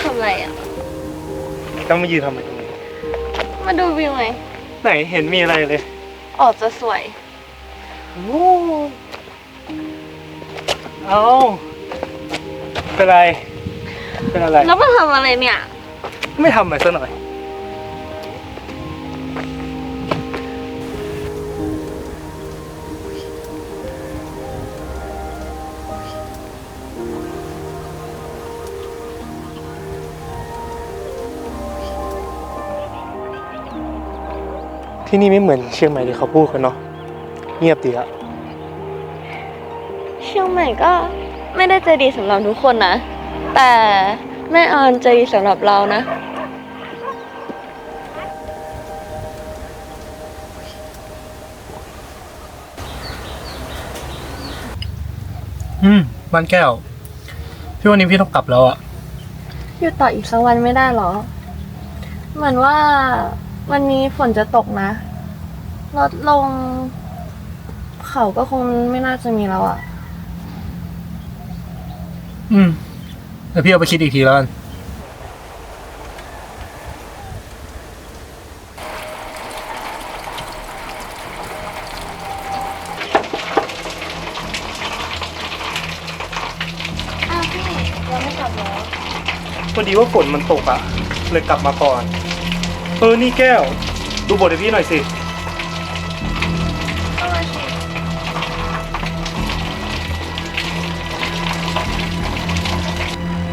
ทำไรอะ ต้องมายืนทำไมตรงนี้ มาดูวิวไงไหนเห็นมีอะไรเลย ออกจะสวยโอ้เอาเป็นไร เป็นอะไร แล้วมาทำอะไรเนี่ย ไม่ทำอะไรซะหน่อย ที่นี่ไม่เหมือนเชียงใหม่ที่เขาพูดกันเนาะเงียบดีอะเชียงใหม่ก็ไม่ได้ใจดีสำหรับทุกคนนะ แต่แม่ออนใจดีสำหรับเรานะ อืมบ้านแก้ว พี่วันนี้พี่ต้องกลับแล้วอะอยู่ต่ออีกสักวันไม่ได้หรอ เหมือนว่า วันนี้ฝนจะตกนะ ลดลง เขาก็คงไม่น่าจะมีแล้วอะอืมเดี๋ยวพี่เอาไปคิดอีกทีแล้วกันอ้าวพี่เราไม่กลับแล้วพอดีว่าฝนมันตกอะเลยกลับมาก่อน เออนี่แก้ว ดูบทให้พี่หน่อยสิก็มาสิ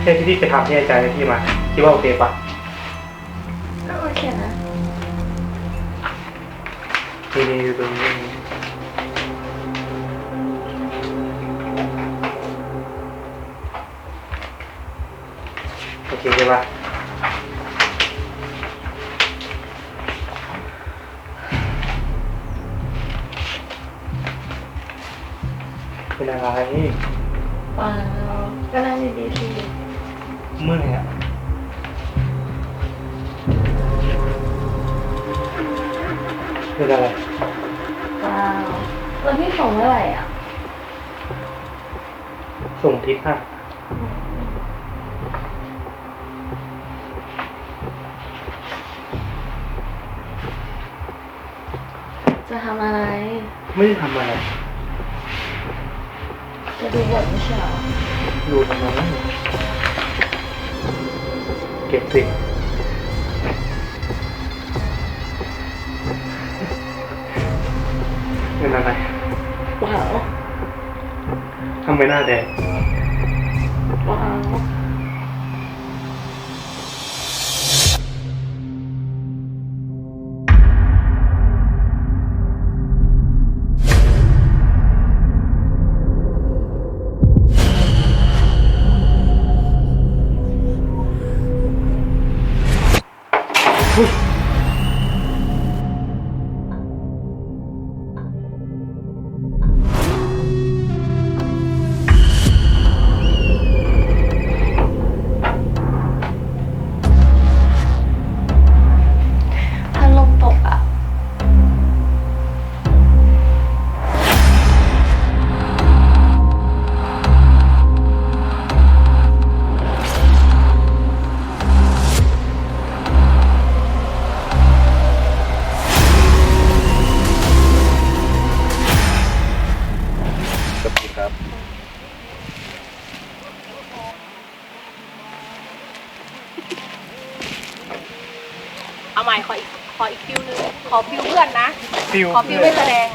แค่ที่พี่ไปทำให้อาจารย์ให้พี่มาคิดว่าโอเคปะก็โอเคนะ นี่นี่อยู่ตรงนี้โอเคใช่ปะ เป็นอะไรเปล่าก็นั่งดีๆสิเมื่อยอะเป็นอะไรเปล่าแล้วพี่ส่งเมื่อไหร่อะ ส่งทิศอะจะทำอะไร ไม่ได้ทำอะไร จะดูบทไม่ใช่เหรอดูทำไมเก็บสิเป็นอะไรเปล่าทำไมหน้าแดงเปล่าถ้า เอาใหม่ขออีกขออีกฟิวนึงขอฟิวเพื่อนนะ ฟิว ขอฟิวไม่แสดง